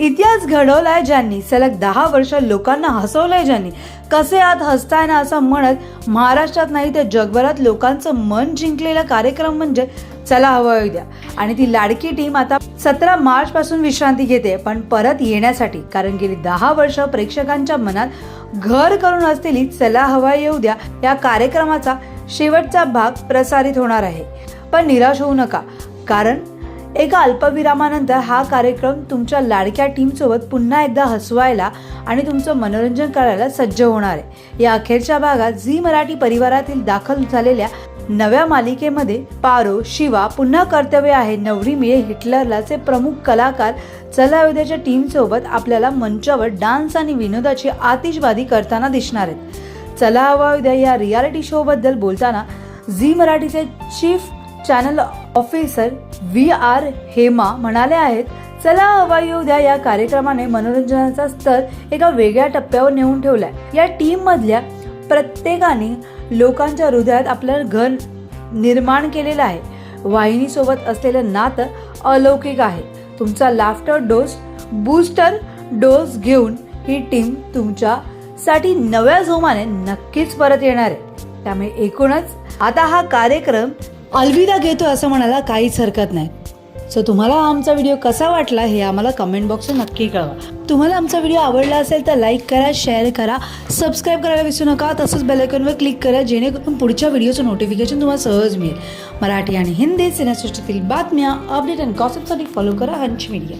इतिहास घडवलाय ज्यांनी सलग दहा वर्ष लोकांना हसवलंय ज्यांनी. कसे आत हसताय ना असं म्हणत महाराष्ट्रात नाही तर जगभरात लोकांचं मन जिंकलेला कार्यक्रम म्हणजे चला हवं येऊ द्या. आणि ती लाडकी टीम आता सतरा मार्च पासून विश्रांती घेते पण परत येण्यासाठी कारण गेली दहा वर्ष प्रेक्षकांच्या मनात घर करून असलेली चला हवा येऊ द्या या कार्यक्रमाचा शेवटचा भाग प्रसारित होणार आहे. पण निराश होऊ नका कारण एका अल्पविरामानंतर हा कार्यक्रम तुमच्या लाडक्या टीमसोबत पुन्हा एकदा हसवायला आणि तुमचं मनोरंजन करायला सज्ज होणार आहे. या अखेरच्या भागात झी मराठी परिवारातील दाखल झालेल्या नव्या मालिकेमध्ये पारो शिवा पुन्हा कर्तव्य आहे. नवरी मिळे हिटलरलाचे प्रमुख कलाकार चलाविद्याच्या टीमसोबत आपल्याला मंचावर डान्स आणि विनोदाची आतिषबाजी करताना दिसणार आहेत. चला हवा उद्या या रियालिटी शो बद्दल बोलताना झी मराठीचे chief channel officer V R Hema म्हणाले आहेत चला हवा येऊ द्या. या कार्यक्रमाने मनोरंजनाचा स्तर एका वेगळ्या टप्प्यावर नेऊन ठेवलाय. या टीम मधल्या प्रत्येकाने लोकांच्या हृदयात आपलं घर निर्माण केलेलं आहे. वाहिनीसोबत असलेलं नातं अलौकिक आहे. तुमचा लाफ्टर डोस बूस्टर डोस घेऊन ही टीम तुमच्यासाठी नव्या जोमाने नक्कीच परत येणार आहे. त्यामुळे एकूणच आता हा कार्यक्रम अलविदा घेतो असं म्हणायला काहीच हरकत नाही. सो तुम्हाला आमचा व्हिडिओ कसा वाटला हे आम्हाला कमेंट बॉक्सवर नक्की कळवा. तुम्हाला आमचा व्हिडिओ आवडला असेल तर लाईक करा शेअर करा सबस्क्राईब करायला विसरू नका. तसंच बेलायकॉनवर क्लिक करा जेणेकरून पुढच्या व्हिडिओचं नोटिफिकेशन तुम्हाला सहज मिळेल. मराठी आणि हिंदी सिनेसृष्टीतील बातम्या अपडेट अँड गॉसिपसाठी फॉलो करा हंच मीडिया